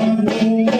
amor.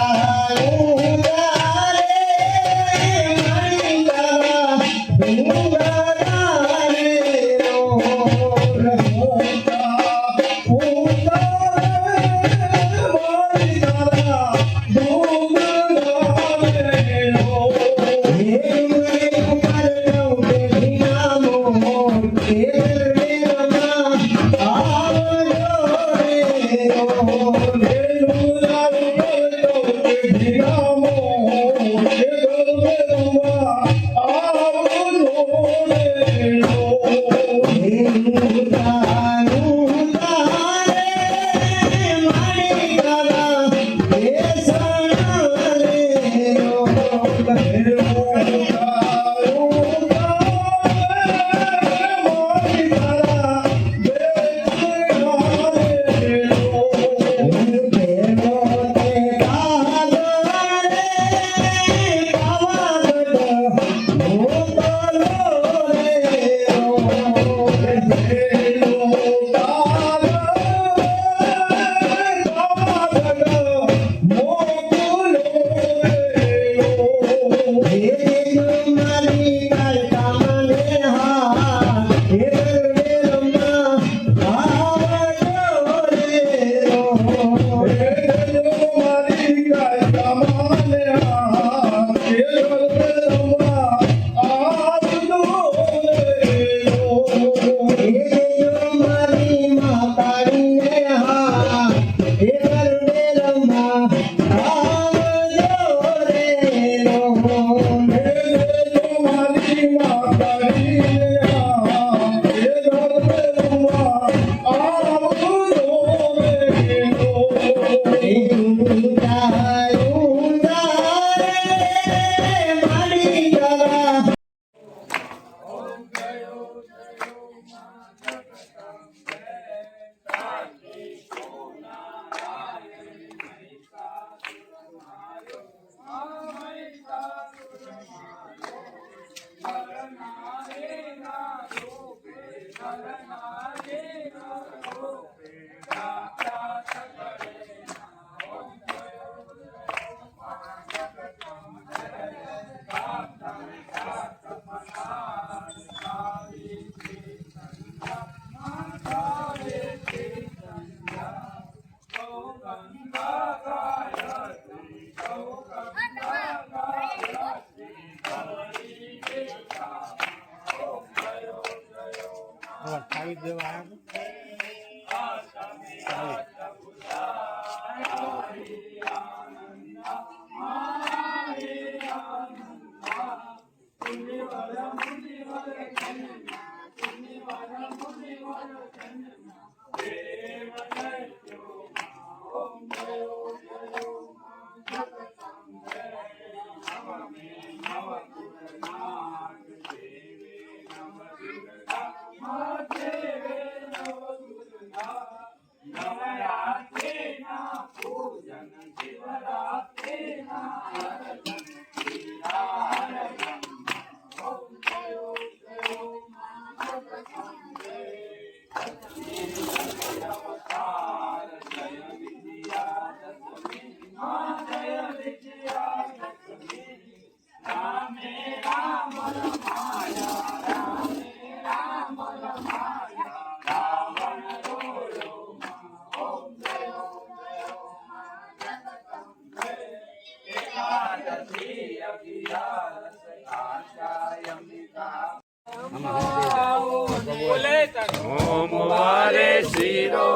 deu do lado.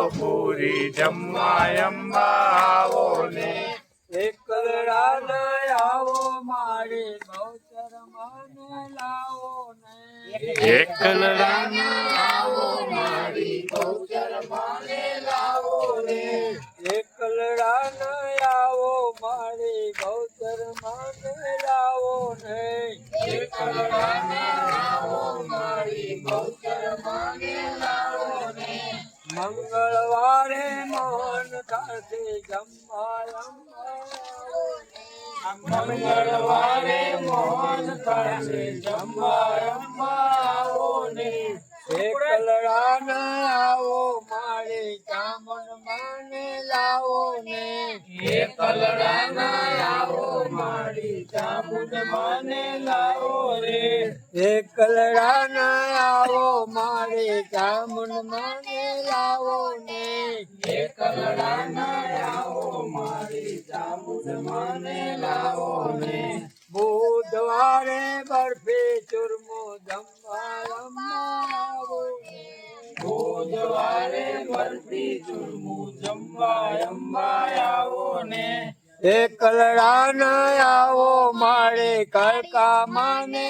પૂરી જમવા ને એકલડા ન આવો મારે બહુચર મને લાવો ને. એકલડા આવો મારી બહુચર મને લાવો ને. મંગળવારે મોહન થશે જમવા આવો ને એકલડા ન આવો મારે ચામન માને લાવો ને એકલડા ન આવો મારી ચામુંડ માને લાવો રે. એકલડા ન આવો મારે ચામુંડ માને લાવો ને. એકલડા ન આવો મારી ચામુંડ માને લાવો ને. બુધવારે બરફી ચૂરમો જમવા આવો બુધવારે બરફી ચૂરમો જમવા અંબા આવો ને. એકલડા ન આવો મારે કડકા માને